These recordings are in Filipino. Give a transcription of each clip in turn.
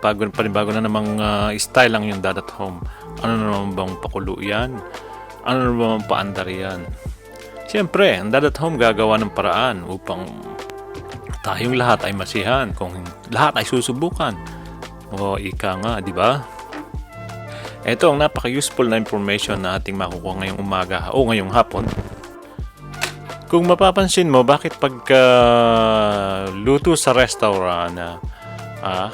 bago, panibago na namang ah, style lang yung dad at home. Ano na naman bang pakulo yan? Ano na naman paandar yan? Siyempre, ang dad at home gagawa ng paraan upang tayong lahat ay masihan kung lahat ay susubukan. O ika nga, di ba? Ito ang napaka-useful na information na ating makukuha ngayong umaga o ngayong hapon. Kung mapapansin mo, bakit pagka luto sa restaurant na ah,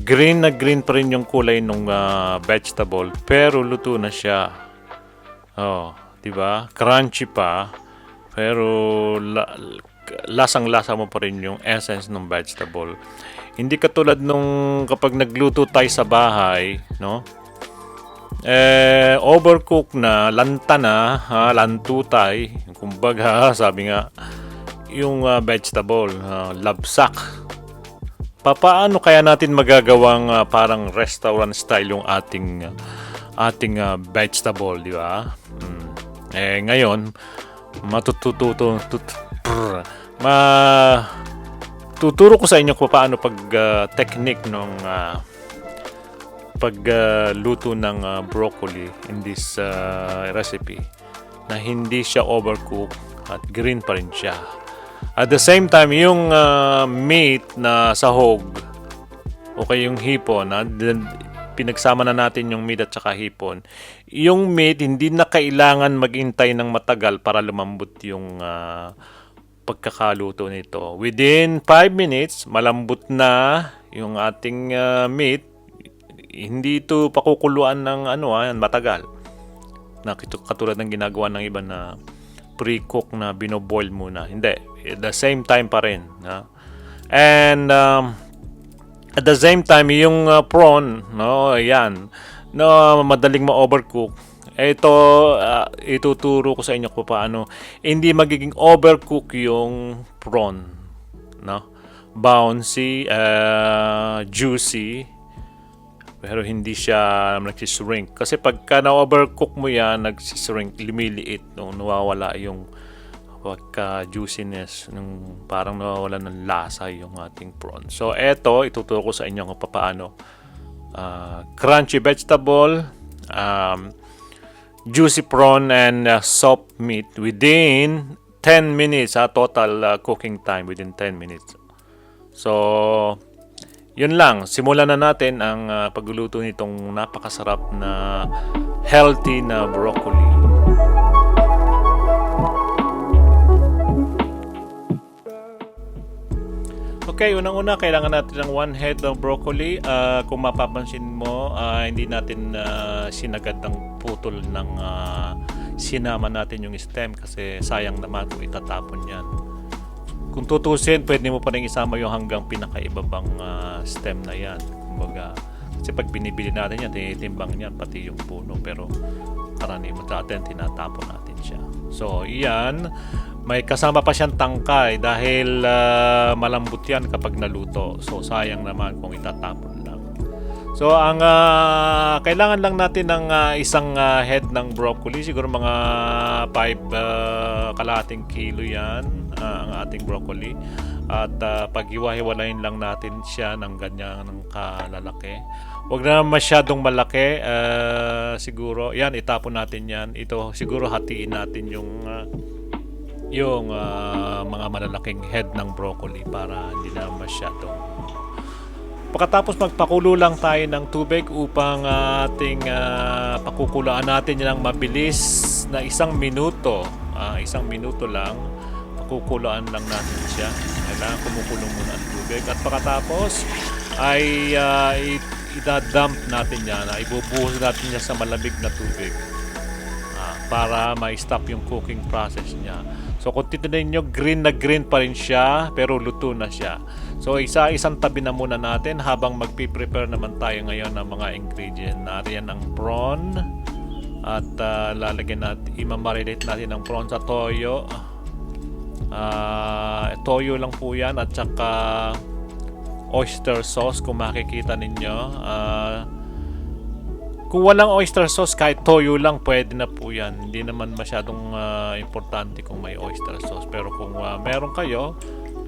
green na green pa rin yung kulay ng vegetable pero luto na siya. Oh, 'di ba? Crunchy pa pero la- lasang-lasa mo pa rin yung essence ng vegetable. Hindi katulad nung kapag nagluto tayo sa bahay, no? eh, overcook na, lanta na, ha, lantutay, kumbaga, sabi nga, yung ah, vegetable, ah, labsak. Papaano kaya natin magagawang ah, parang restaurant style yung ating ating ah, vegetable, di ba? Mm. Eh ngayon, matutututo tut, brr, ma tuturo ko sa inyo kung paano pag ah, technique ng ah, pagluto ng ah, broccoli in this ah, recipe na hindi siya overcook at green pa rin siya. At the same time, yung ah, meat na sahog o kaya yung hipon, na pinagsama na natin yung meat at saka hipon. Yung meat, hindi na kailangan maghintay ng matagal para lumambot yung ah, pagkakaluto nito. Within 5 minutes, malambot na yung ating ah, meat hindi ito pakukuluan ng ano ah, matagal. Na katulad ng ginagawa ng iba na pre-cook na binoboil muna. Hindi. At the same time pa rin. Na? And um, at the same time, yung uh, prawn, no, ayan, no, madaling ma-overcook. Ito, ah, ituturo ko sa inyo kung paano hindi magiging overcook yung prawn. No? Bouncy, ah, juicy, pero hindi siya nagsishrink. Kasi pagka na-overcook mo yan, nagsishrink, lumiliit, no, nawawala yung pagka juiciness, nung parang nawawala ng lasa yung ating prawn. So, eto, ituturo ko sa inyo kung paano ah, crunchy vegetable, um, juicy prawn, and uh, soft meat within 10 minutes, ha, total uh, cooking time within 10 minutes. So, yun lang, simulan na natin ang ah, pagluluto nitong napakasarap na healthy na broccoli. Okay, unang-una kailangan natin ng one head ng broccoli. Ah, kung mapapansin mo, ah, hindi natin ah, sinagad ng putol ng ah, sinama natin yung stem kasi sayang naman kung itatapon yan. Kung tutusin, pwede mo pa rin isama yung hanggang pinakaibabang ah, stem na yan. Kumbaga, kasi pag binibili natin yan, tinitimbang yan, pati yung puno. Pero karaniwan sa atin, tinatapon natin siya. So, iyan. May kasama pa siyang tangkay dahil ah, malambot yan kapag naluto. So, sayang naman kung itatapon. So, ang ah, kailangan lang natin ng ah, isang ah, head ng broccoli. Siguro mga 5 kalating kilo yan ah, ang ating broccoli. At uh, paghiwa-hiwalayin lang natin siya ng ganyan ng kalalaki. Huwag na masyadong malaki. ah, siguro, yan, itapon natin yan. Ito, siguro hatiin natin yung ah, yung ah, mga malalaking head ng broccoli para hindi na masyadong Pagkatapos magpakulo lang tayo ng tubig upang ah, ating ah, pakukulaan natin yan ng mabilis na isang minuto. Ah, isang minuto lang. Pakukulaan lang natin siya. Kailangan kumukulo muna ang tubig. At pagkatapos ay i- idadump natin yan. Ah, ibubuhos natin yan sa malamig na tubig ah, para ma-stop yung cooking process niya. So kung titignan nyo, green na green pa rin siya, pero luto na siya. So isa-isang tabi na muna natin habang magpi-prepare naman tayo ngayon ng mga ingredient. Nariyan ang prawn at ah, lalagyan natin, imamarinate natin ang prawn sa toyo. Ah, toyo lang po yan at saka oyster sauce kung makikita ninyo. Ah, kung walang oyster sauce, kahit toyo lang, pwede na po yan. Hindi naman masyadong ah, importante kung may oyster sauce. Pero kung ah, meron kayo,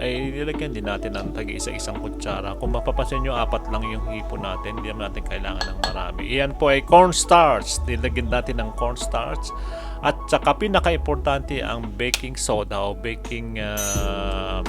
ay nilagyan din natin ng tagi isa-isang kutsara. Kung mapapansin nyo, apat lang yung hipon natin. Hindi naman natin kailangan ng marami. Iyan po ay cornstarch. Nilagyan natin ng cornstarch. At saka pinaka-importante ang baking soda o baking uh,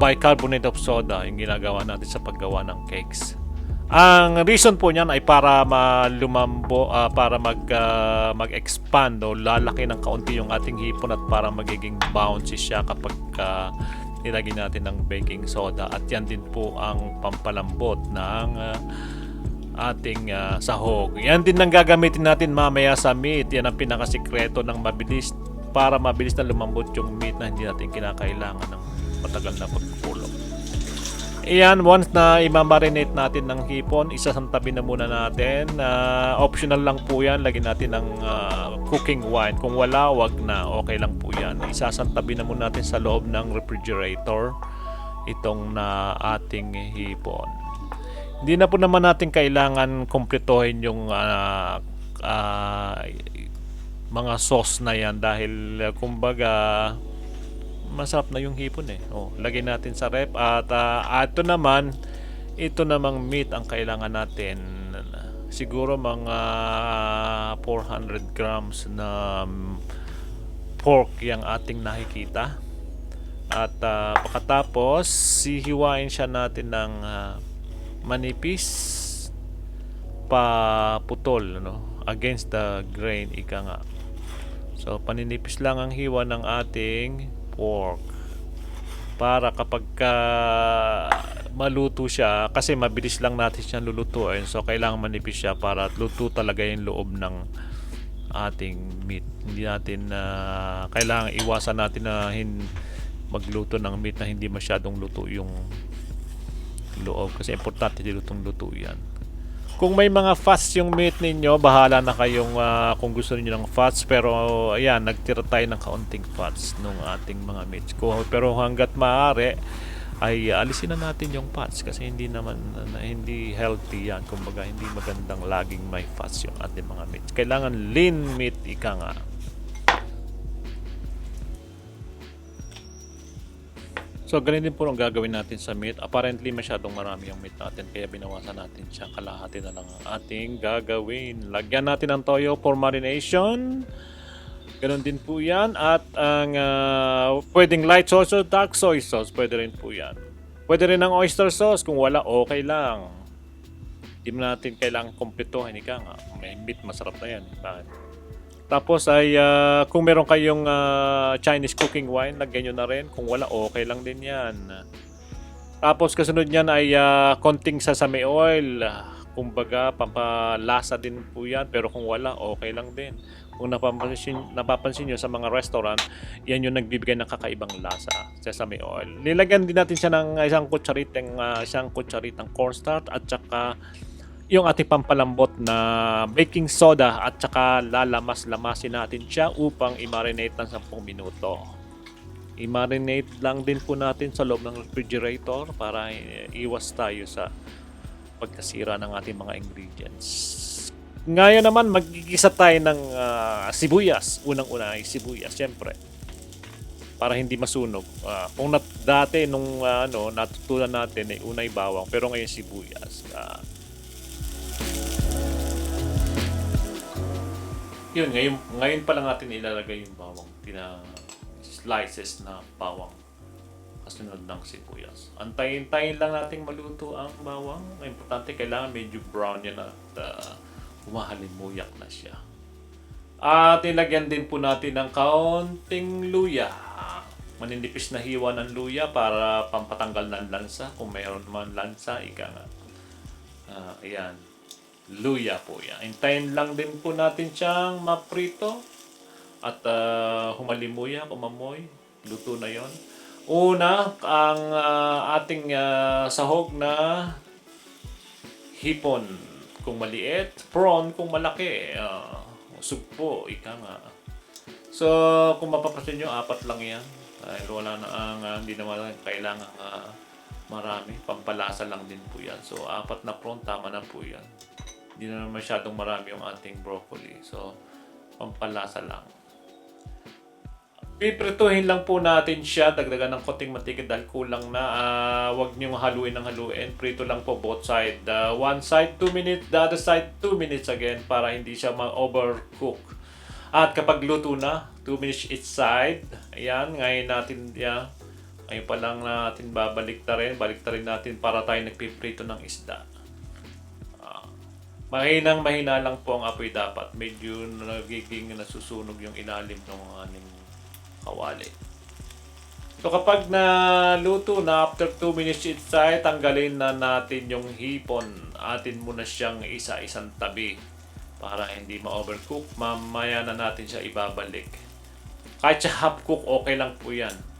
bicarbonate of soda yung ginagawa natin sa paggawa ng cakes. Ang reason po niyan ay para malumambo, ah, para mag ah, mag-expand o lalaki ng kaunti yung ating hipon at para magiging bouncy siya kapag ah, nilagyan natin ng baking soda at yan din po ang pampalambot ng ah, ating ah, sahog. Yan din ang gagamitin natin mamaya sa meat. Yan ang pinakasikreto ng mabilis para mabilis na lumambot yung meat na hindi natin kinakailangan ng matagal na pagkukulo. Iyan, once na imamarinate natin ng hipon, isasantabi na muna natin. Ah, optional lang po yan. Lagyan natin ng ah, cooking wine. Kung wala, wag na. Okay lang po yan. Isasantabi na muna natin sa loob ng refrigerator itong na ating hipon. Hindi na po naman natin kailangan kumpletohin yung ah, ah, mga sauce na yan dahil ah, kumbaga masarap na yung hipon eh. Oh, lagay natin sa rep at ah, ito naman ito namang meat ang kailangan natin. Siguro mga 400 grams na um, pork yung ating nakikita. At ah, pagkatapos, sihiwain siya natin ng ah, manipis pa putol no against the grain ika nga. So paninipis lang ang hiwa ng ating pork para kapag ka maluto siya kasi mabilis lang natin siya lulutuin. So kailangan manipis siya para luto talaga yung loob ng ating meat. Hindi natin na kailangan iwasan natin na hin, magluto ng meat na hindi masyadong luto yung loob. Kasi importante dilutong luto yan kung may mga fats yung meat ninyo, bahala na kayong ah, kung gusto niyo ng fats. Pero ayan, nagtira tayo ng kaunting fats nung ating mga meats. Pero hanggat maaari, ay alisin na natin yung fats kasi hindi naman na, hindi healthy yan. Kumbaga, hindi magandang laging may fats yung ating mga meats. Kailangan lean meat ika nga. So, ganun din po ang gagawin natin sa meat. Apparently, masyadong marami yung meat natin. Kaya binawasan natin siya. Kalahati na lang ang ating gagawin. Lagyan natin ng toyo for marination. Ganun din po yan. At ang ah, pwedeng light sauce o dark soy sauce. Pwede rin po yan. Pwede rin ang oyster sauce. Kung wala, okay lang. Hindi natin kailangan kumpletuhin. Ika nga. May meat, masarap na yan. Bakit? Tapos ay ah, kung meron kayong ah, Chinese cooking wine, lagyan nyo na rin. Kung wala, okay lang din yan. Tapos kasunod niyan ay ah, konting sesame oil. Kumbaga, pampalasa din po yan. Pero kung wala, okay lang din. Kung napapansin, napapansin nyo sa mga restaurant, yan yung nagbibigay ng kakaibang lasa, sesame oil. Nilagyan din natin siya ng isang kutsaritang, ah, isang kutsaritang cornstarch at saka yung ating pampalambot na baking soda at saka lalamas-lamasin natin siya upang i-marinate ng 10 minuto. I-marinate lang din po natin sa loob ng refrigerator para iwas tayo sa pagkasira ng ating mga ingredients. Ngayon naman, magigisa tayo ng ah, sibuyas. Unang-una ay sibuyas, syempre. Para hindi masunog. Ah, kung nat- dati, nung ah, ano, natutunan natin, ay unay bawang. Pero ngayon sibuyas. Ah, Yun, ngayon, ngayon pa lang natin ilalagay yung bawang. Tina slices na bawang. Kasunod ng sibuyas. Antayin-tayin lang natin maluto ang bawang. Ang importante, kailangan medyo brown yan at uh, humahalimuyak na siya. At ilagyan din po natin ng kaunting luya. Maninipis na hiwa ng luya para pampatanggal ng lansa. Kung mayroon man lansa, ika nga. Ah, ayan. Luya po yan. Hintayin lang din po natin siyang maprito at ah, humalimuya, kumamoy. Luto na yon. Una, ang ah, ating ah, sahog na hipon kung maliit, prawn kung malaki. Uh, sugpo, ika nga. So, kung mapapansin nyo, apat lang yan. Dahil wala na ang, ah, hindi naman kailangan ah, marami. Pampalasa lang din po yan. So, apat na prawn, tama na po yan. Hindi na masyadong marami yung ating broccoli. So, pampalasa lang. Piprituhin lang po natin siya, dagdagan ng konting mantika dahil kulang na. Ah, wag niyong haluin ng haluin. Prito lang po both side. Ah, one side 2 minutes, the other side 2 minutes again para hindi siya ma-overcook. At kapag luto na, 2 minutes each side. Ayan, ngayon natin, yeah, ngayon pa lang natin babalik ta rin. Balik ta rin natin para tayo nagpiprito ng isda. Ah, mahinang mahina lang po ang apoy dapat. Medyo nagiging nasusunog yung ilalim ng aning kawali. So kapag naluto na after 2 minutes each side, tanggalin na natin yung hipon. Atin muna siyang isa-isang tabi para hindi ma-overcook. Mamaya na natin siya ibabalik. Kahit siya half cook, okay lang po yan.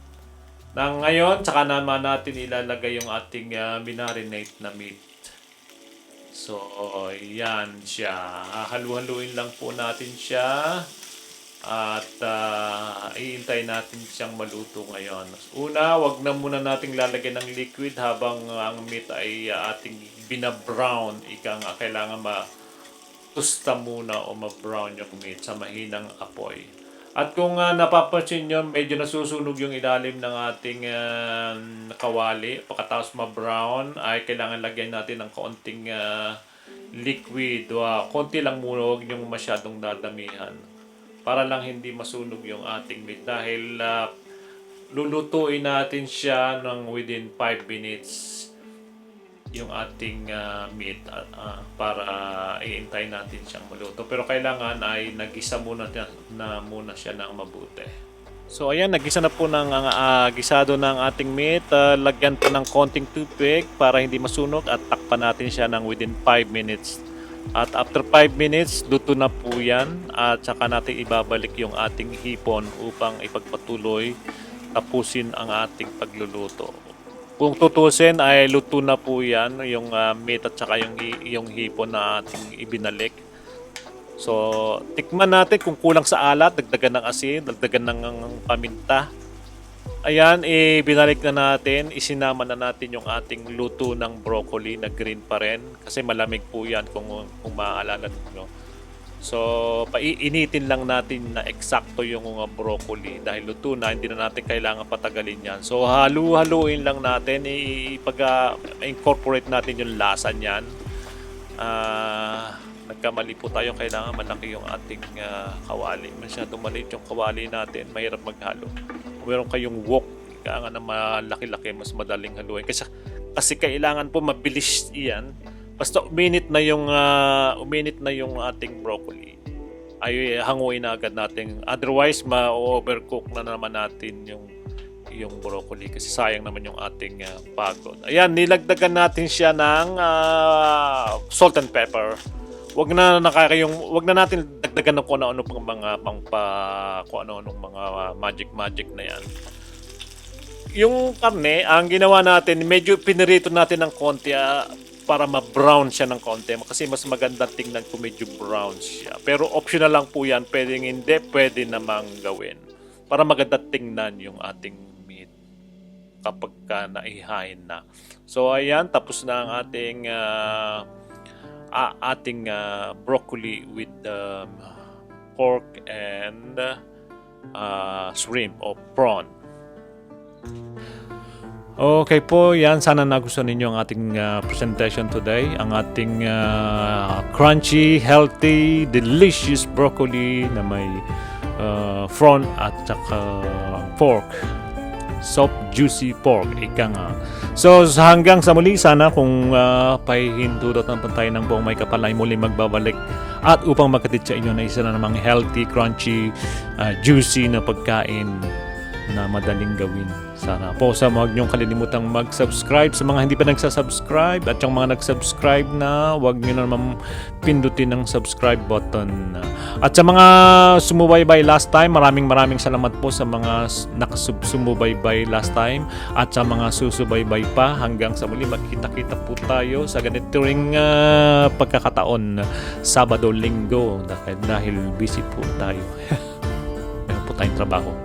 Na ngayon, saka naman natin ilalagay yung ating uh, minarinate na meat. So, yan siya. Halu-haluin lang po natin siya. At uh, iintay natin siyang maluto ngayon. Una, wag na muna nating lalagyan ng liquid habang ang meat ay uh, ating binabrown. Ika nga, kailangan ma tusta muna o ma-brown yung meat sa mahinang apoy. At kung uh, napapansin nyo, medyo nasusunog yung ilalim ng ating uh, kawali. Pagkatapos ma-brown, ay kailangan lagyan natin ng kaunting uh, liquid. Uh, konti lang muna, huwag nyo masyadong dadamihan. Para lang hindi masunog yung ating meat. Dahil uh, lulutuin natin siya ng within 5 minutes yung ating uh, meat uh, uh, para iintay natin siyang maluto. Pero kailangan ay nagisa muna na, na muna siya ng mabuti. So ayan, nagisa na po ng uh, gisado ng ating meat. Uh, lagyan po ng konting tubig para hindi masunog at takpan natin siya ng within 5 minutes. At after 5 minutes, luto na po yan at saka natin ibabalik yung ating hipon upang ipagpatuloy tapusin ang ating pagluluto. Kung tutusin ay luto na po yan, yung uh, meat at saka yung, yung hipon na ating ibinalik. So, tikman natin kung kulang sa alat, dagdagan ng asin, dagdagan ng paminta. Ayan, ibinalik na natin, isinama na natin yung ating luto ng broccoli na green pa rin. Kasi malamig po yan kung, kung maaalala nyo. So, paiinitin lang natin na eksakto yung mga broccoli dahil luto na, hindi na natin kailangan patagalin yan. So, halu-haluin lang natin, ipag-incorporate natin yung lasa niyan. Ah, nagkamali po tayo, kailangan malaki yung ating ah, kawali. Masyadong maliit yung kawali natin, mahirap maghalo. Kung meron kayong wok, kailangan na malaki-laki, mas madaling haluin. Kasi, kasi kailangan po mabilis iyan. Basta uminit na yung ah, uminit na yung ating broccoli. Ay hanguin na agad natin. Otherwise, ma-overcook na naman natin yung yung broccoli kasi sayang naman yung ating ah, pagod. Ayan, nilagdagan natin siya ng ah, salt and pepper. Wag na nakakayong wag na natin dagdagan ng kung ano-ano pang mga pang pa kung ano-anong mga magic magic na yan. Yung karne, ang ginawa natin, medyo pinirito natin ng konti ah, para ma-brown siya ng konti. Kasi mas maganda tingnan kung medyo brown siya. Pero optional lang po yan. Pwedeng hindi, pwede namang gawin. Para maganda tingnan yung ating meat kapag ka naihain na. So ayan, tapos na ang ating ah, ah, ating ah, broccoli with um, pork and uh, shrimp or prawn. Okay po, yan. Sana nagustuhan ninyo ang ating uh, presentation today. Ang ating uh, crunchy, healthy, delicious broccoli na may uh, prawn at saka pork. Soft, juicy pork. Ika nga. So, hanggang sa muli, sana kung uh, pahihindudot ng pantay ng buong may kapal ay muli magbabalik at upang magkatid sa inyo na isa na namang healthy, crunchy, uh, juicy na pagkain na madaling gawin. Sana po sa huwag niyong kalilimutang mag-subscribe sa mga hindi pa nagsasubscribe at yung mga nag-subscribe na huwag niyo na naman pindutin ng subscribe button. At sa mga sumubaybay last time, maraming maraming salamat po sa mga nakasumubaybay last time at sa mga susubaybay pa hanggang sa muli magkita-kita po tayo sa ganito ring ah, pagkakataon Sabado, Linggo dahil, dahil busy po tayo. Meron po tayong trabaho.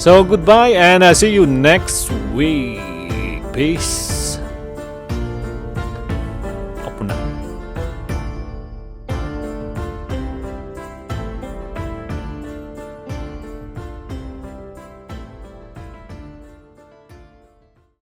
So goodbye and uh, see you next week. Peace.